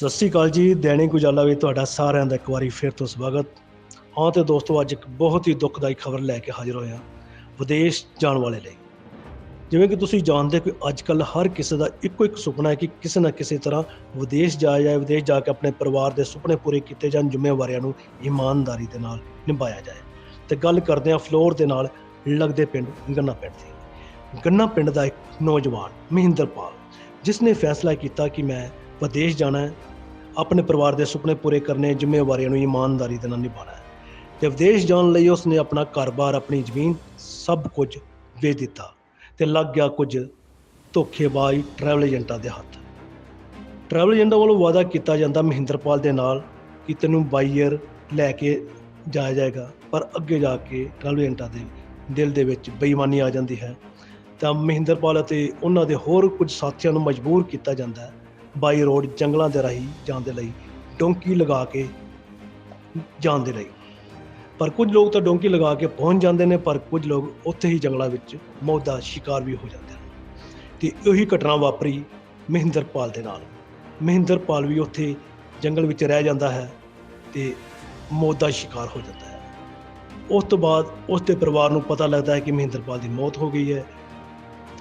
ਸਤਿ ਸ਼੍ਰੀ ਅਕਾਲ ਜੀ, ਦੈਨਿਕ ਉਜਾਲਾ ਵਿੱਚ ਤੁਹਾਡਾ ਸਾਰਿਆਂ ਦਾ ਇੱਕ ਵਾਰੀ ਫਿਰ ਤੋਂ ਸਵਾਗਤ। ਹਾਂ ਤੇ ਦੋਸਤੋ, ਅੱਜ ਇੱਕ ਬਹੁਤ ਹੀ ਦੁੱਖਦਾਈ ਖਬਰ ਲੈ ਕੇ ਹਾਜ਼ਰ ਹੋਏ ਹਾਂ, ਵਿਦੇਸ਼ ਜਾਣ ਵਾਲੇ ਲਈ। ਜਿਵੇਂ ਕਿ ਤੁਸੀਂ ਜਾਣਦੇ ਹੋ ਕਿ ਅੱਜ ਕੱਲ ਹਰ ਕਿਸੇ ਦਾ ਇੱਕੋ ਇੱਕ ਸੁਪਨਾ ਹੈ ਕਿ ਕਿਸੇ ਨਾ ਕਿਸੇ ਤਰ੍ਹਾਂ ਵਿਦੇਸ਼ ਜਾਇਆ ਜਾਏ, ਵਿਦੇਸ਼ ਜਾ ਕੇ ਆਪਣੇ ਪਰਿਵਾਰ ਦੇ ਸੁਪਨੇ ਪੂਰੇ ਕੀਤੇ ਜਾਣ, ਜ਼ਿੰਮੇਵਾਰੀਆਂ ਨੂੰ ਇਮਾਨਦਾਰੀ ਦੇ ਨਾਲ ਨਿਭਾਇਆ ਜਾਏ। ਤੇ ਗੱਲ ਕਰਦੇ ਹਾਂ ਫਲੋਰ ਦੇ ਨਾਲ ਲੱਗਦੇ ਪਿੰਡ ਗੰਨਾ ਪਿੰਡ ਦੀ। ਗੰਨਾ ਪਿੰਡ ਦਾ ਇੱਕ ਨੌਜਵਾਨ ਮਹਿੰਦਰਪਾਲ ਜਿਸ ਨੇ ਫੈਸਲਾ ਕੀਤਾ ਕਿ ਮੈਂ ਵਿਦੇਸ਼ ਜਾਣਾ ਹੈ ਆਪਣੇ ਪਰਿਵਾਰ ਦੇ ਸੁਪਨੇ ਪੂਰੇ ਕਰਨੇ ਜ਼ਿੰਮੇਵਾਰੀਆਂ ਨੂੰ ਇਮਾਨਦਾਰੀ ਦੇ ਨਾਲ ਨਿਭਾਉਣਾ ਹੈ। ਤੇ ਵਿਦੇਸ਼ ਜਾਣ ਲਈ ਉਸਨੇ ਆਪਣਾ ਘਰ-ਬਾਰ, ਆਪਣੀ ਜ਼ਮੀਨ ਸਭ ਕੁਝ ਵੇਚ ਦਿੱਤਾ ਤੇ ਲੱਗ ਗਿਆ ਕੁਝ ਧੋਖੇਬਾਜ਼ ਟਰੈਵਲ ਏਜੰਟਾਂ ਦੇ ਹੱਥ। ਟਰੈਵਲ ਏਜੰਟਾਂ ਵੱਲੋਂ ਵਾਅਦਾ ਕੀਤਾ ਜਾਂਦਾ ਮਹਿੰਦਰਪਾਲ ਦੇ ਨਾਲ ਕਿ ਤੈਨੂੰ ਬਾਈਅਰ ਲੈ ਕੇ ਜਾਇਆ ਜਾਏਗਾ, ਪਰ ਅੱਗੇ ਜਾ ਕੇ ਟਰੈਵਲ ਏਜੰਟਾਂ ਦੇ ਦਿਲ ਦੇ ਵਿੱਚ ਬੇਈਮਾਨੀ ਆ ਜਾਂਦੀ ਹੈ। ਤਾਂ ਮਹਿੰਦਰਪਾਲ ਅਤੇ ਉਹਨਾਂ ਦੇ ਹੋਰ ਕੁਝ ਸਾਥੀਆਂ ਨੂੰ ਮਜਬੂਰ ਕੀਤਾ ਜਾਂਦਾ ਹੈ ਬਾਈ ਰੋਡ ਜੰਗਲਾਂ ਦੇ ਰਾਹੀਂ ਜਾਣ ਦੇ ਲਈ, ਡੋਂਕੀ ਲਗਾ ਕੇ ਜਾਣ ਦੇ ਲਈ। ਪਰ ਕੁਝ ਲੋਕ ਤਾਂ ਡੋਂਕੀ ਲਗਾ ਕੇ ਪਹੁੰਚ ਜਾਂਦੇ ਨੇ, ਪਰ ਕੁਝ ਲੋਕ ਉੱਥੇ ਹੀ ਜੰਗਲਾਂ ਵਿੱਚ ਮੌਤ ਦਾ ਸ਼ਿਕਾਰ ਵੀ ਹੋ ਜਾਂਦੇ ਨੇ। ਤੇ ਉਹੀ ਘਟਨਾ ਵਾਪਰੀ ਮਹਿੰਦਰਪਾਲ ਦੇ ਨਾਲ। ਮਹਿੰਦਰਪਾਲ ਵੀ ਉੱਥੇ ਜੰਗਲ ਵਿੱਚ ਰਹਿ ਜਾਂਦਾ ਹੈ ਤੇ ਮੌਤ ਦਾ ਸ਼ਿਕਾਰ ਹੋ ਜਾਂਦਾ ਹੈ। ਉਸ ਤੋਂ ਬਾਅਦ ਉਸ ਦੇ ਪਰਿਵਾਰ ਨੂੰ ਪਤਾ ਲੱਗਦਾ ਹੈ ਕਿ ਮਹਿੰਦਰਪਾਲ ਦੀ ਮੌਤ ਹੋ ਗਈ ਹੈ।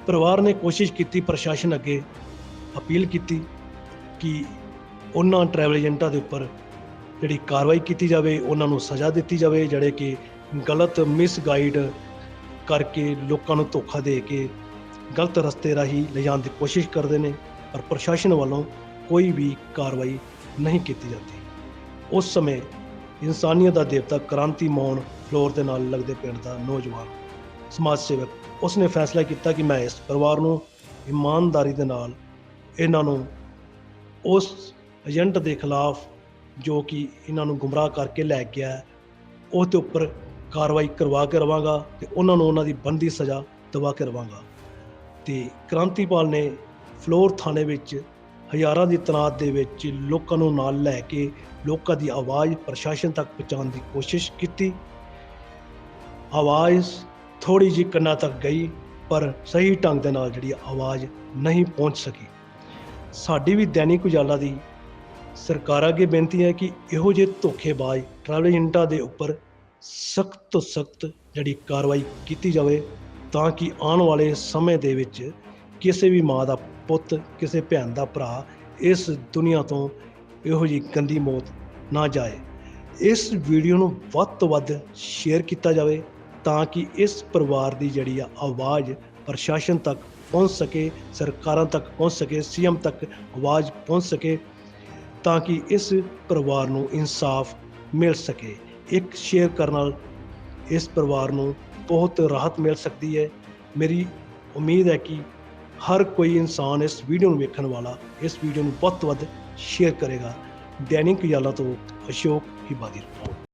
ਪਰਿਵਾਰ ਨੇ ਕੋਸ਼ਿਸ਼ ਕੀਤੀ, ਪ੍ਰਸ਼ਾਸਨ ਅੱਗੇ ਅਪੀਲ ਕੀਤੀ ਕਿ ਉਹਨਾਂ ਟਰੈਵਲ ਏਜੰਟਾਂ ਦੇ ਉੱਪਰ ਜਿਹੜੀ ਕਾਰਵਾਈ ਕੀਤੀ ਜਾਵੇ, ਉਹਨਾਂ ਨੂੰ ਸਜ਼ਾ ਦਿੱਤੀ ਜਾਵੇ, ਜਿਹੜੇ ਕਿ ਗਲਤ ਮਿਸਗਾਈਡ ਕਰਕੇ ਲੋਕਾਂ ਨੂੰ ਧੋਖਾ ਦੇ ਕੇ ਗਲਤ ਰਸਤੇ ਰਾਹੀਂ ਲਿਜਾਣ ਦੀ ਕੋਸ਼ਿਸ਼ ਕਰਦੇ ਨੇ ਪਰ ਪ੍ਰਸ਼ਾਸਨ ਵੱਲੋਂ ਕੋਈ ਵੀ ਕਾਰਵਾਈ ਨਹੀਂ ਕੀਤੀ ਜਾਂਦੀ। ਉਸ ਸਮੇਂ ਇਨਸਾਨੀਅਤ ਦਾ ਦੇਵਤਾ ਕ੍ਰਾਂਤੀ ਮੋਹਨ ਫਲੋਰ ਦੇ ਨਾਲ ਲੱਗਦੇ ਪਿੰਡ ਦਾ ਨੌਜਵਾਨ ਸਮਾਜ ਸੇਵਕ, ਉਸਨੇ ਫੈਸਲਾ ਕੀਤਾ ਕਿ ਮੈਂ ਇਸ ਪਰਿਵਾਰ ਨੂੰ ਇਮਾਨਦਾਰੀ ਦੇ ਨਾਲ ਇਹਨਾਂ ਨੂੰ ਉਸ ਏਜੰਟ ਦੇ ਖਿਲਾਫ ਜੋ ਕਿ ਇਹਨਾਂ ਨੂੰ ਗੁੰਮਰਾਹ ਕਰਕੇ ਲੈ ਗਿਆ ਹੈ, ਉਸ ਦੇ ਉੱਪਰ ਕਾਰਵਾਈ ਕਰਵਾ ਕੇ ਰਵਾਂਗਾ ਤੇ ਉਹਨਾਂ ਨੂੰ ਉਹਨਾਂ ਦੀ ਬੰਦੀ ਸਜ਼ਾ ਦਵਾ ਕੇ ਰਵਾਂਗਾ। ਤੇ ਕ੍ਰਾਂਤੀਪਾਲ ਨੇ ਫਲੋਰ ਥਾਣੇ ਵਿੱਚ ਹਜ਼ਾਰਾਂ ਦੀ ਤਨਾਤ ਦੇ ਵਿੱਚ ਲੋਕਾਂ ਨੂੰ ਨਾਲ ਲੈ ਕੇ ਲੋਕਾਂ ਦੀ ਆਵਾਜ਼ ਪ੍ਰਸ਼ਾਸਨ ਤੱਕ ਪਹੁੰਚਾਉਣ ਦੀ ਕੋਸ਼ਿਸ਼ ਕੀਤੀ। ਆਵਾਜ਼ ਥੋੜੀ ਜਿਹੀ ਕੰਨਾਂ ਤੱਕ ਗਈ ਪਰ ਸਹੀ ਢੰਗ ਦੇ ਨਾਲ ਜਿਹੜੀ ਆਵਾਜ਼ ਨਹੀਂ ਪਹੁੰਚ ਸਕੀ। ਸਾਡੀ ਵੀ ਦੈਨਿਕ ਉਜਾਲਾ ਦੀ ਸਰਕਾਰ ਅੱਗੇ ਬੇਨਤੀ ਹੈ ਕਿ ਇਹੋ ਜਿਹੇ ਧੋਖੇਬਾਜ਼ ਟਰੈਵਲ ਏਜੰਟਾਂ ਦੇ ਉੱਪਰ ਸਖਤ ਤੋਂ ਸਖਤ ਜਿਹੜੀ ਕਾਰਵਾਈ ਕੀਤੀ ਜਾਵੇ ਤਾਂ ਕਿ ਆਉਣ ਵਾਲੇ ਸਮੇਂ ਦੇ ਵਿੱਚ ਕਿਸੇ ਵੀ ਮਾਂ ਦਾ ਪੁੱਤ, ਕਿਸੇ ਭੈਣ ਦਾ ਭਰਾ ਇਸ ਦੁਨੀਆ ਤੋਂ ਇਹੋ ਜਿਹੀ ਗੰਦੀ ਮੌਤ ਨਾ ਜਾਏ। ਇਸ ਵੀਡੀਓ ਨੂੰ ਵੱਧ ਤੋਂ ਵੱਧ ਸ਼ੇਅਰ ਕੀਤਾ ਜਾਵੇ ਤਾਂ ਕਿ ਇਸ ਪਰਿਵਾਰ ਦੀ ਜਿਹੜੀ ਆ ਆਵਾਜ਼ ਪ੍ਰਸ਼ਾਸਨ ਤੱਕ ਪਹੁੰਚ ਸਕੇ, ਸਰਕਾਰਾਂ ਤੱਕ ਪਹੁੰਚ ਸਕੇ, ਸੀਐਮ ਤੱਕ ਆਵਾਜ਼ ਪਹੁੰਚ ਸਕੇ ਤਾਂ ਕਿ ਇਸ ਪਰਿਵਾਰ ਨੂੰ ਇਨਸਾਫ ਮਿਲ ਸਕੇ। ਇੱਕ ਸ਼ੇਅਰ ਕਰਨ ਨਾਲ ਇਸ ਪਰਿਵਾਰ ਨੂੰ ਬਹੁਤ ਰਾਹਤ ਮਿਲ ਸਕਦੀ ਹੈ। ਮੇਰੀ ਉਮੀਦ ਹੈ ਕਿ ਹਰ ਕੋਈ ਇਨਸਾਨ ਇਸ ਵੀਡੀਓ ਨੂੰ ਵੇਖਣ ਵਾਲਾ, ਇਸ ਵੀਡੀਓ ਨੂੰ ਵੱਧ ਤੋਂ ਵੱਧ ਸ਼ੇਅਰ ਕਰੇਗਾ। ਦੈਨਿਕ ਯਾਲਾ ਤੋਂ ਅਸ਼ੋਕ ਹਿਬਾਦੀ ਰਿਪੋਰਟ।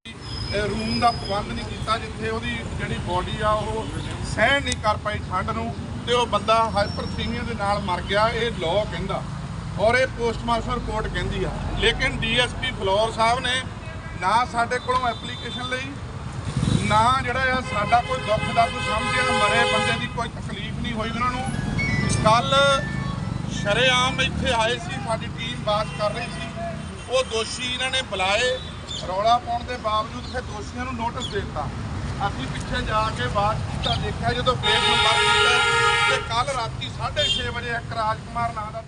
ਰੂਮ ਦਾ ਪ੍ਰਬੰਧ ਨਹੀਂ ਕੀਤਾ, ਜਿੱਥੇ ਉਹਦੀ ਜਿਹੜੀ ਬੋਡੀ ਆ, ਉਹ ਸਹਿਣ ਨਹੀਂ ਕਰ ਪਾਈ, ਠੰਡ ਨੂੰ। ਤੇ ਉਹ ਬੰਦਾ ਹਾਈਪਰਥੀਮੀਆ ਦੇ ਨਾਲ ਮਰ ਗਿਆ, ਇਹ ਲਾਅ ਕਹਿੰਦਾ। ਔਰ ਇਹ ਪੋਸਟਮਾਰਟਮ ਰਿਪੋਰਟ ਕਹਿੰਦੀ ਆ। ਲੇਕਿਨ ਡੀਐਸਪੀ ਫਲੋਰ ਸਾਹਿਬ ਨੇ ਨਾ ਸਾਡੇ ਕੋਲੋਂ ਐਪਲੀਕੇਸ਼ਨ ਲਈ, ਨਾ ਜਿਹੜਾ ਆ ਸਾਡਾ ਕੋਈ ਦੁੱਖ ਦਰਦ ਸਮਝਿਆ, ਮਰੇ ਬੰਦੇ ਦੀ ਕੋਈ ਤਕਲੀਫ ਨਹੀਂ ਹੋਈ ਉਹਨਾਂ ਨੂੰ। ਕੱਲ ਸ਼ਰੇਆਮ ਇੱਥੇ ਆਏ ਸੀ, ਸਾਡੀ ਟੀਮ ਬਾਤ ਕਰ ਰਹੀ ਸੀ। ਉਹ ਦੋਸ਼ੀ ਇਹਨਾਂ ਨੇ ਬੁਲਾਏ। ਰੌਲਾ ਪਾਉਣ ਦੇ ਬਾਵਜੂਦ ਫਿਰ ਦੋਸ਼ੀਆਂ ਨੂੰ ਨੋਟਿਸ ਦੇ ਦਿੱਤਾ। ਅਸੀਂ ਪਿੱਛੇ ਜਾ ਕੇ ਬਾਤ ਕੀਤਾ ਦੇਖਿਆ ਜਦੋਂ ਕੇਸ ਨੰਬਰ ਕੀਤਾ ਤੇ ਕੱਲ ਰਾਤੀ 6:30 ਵਜੇ ਇੱਕ ਰਾਜਕੁਮਾਰ ਨਾਂ ਦਾ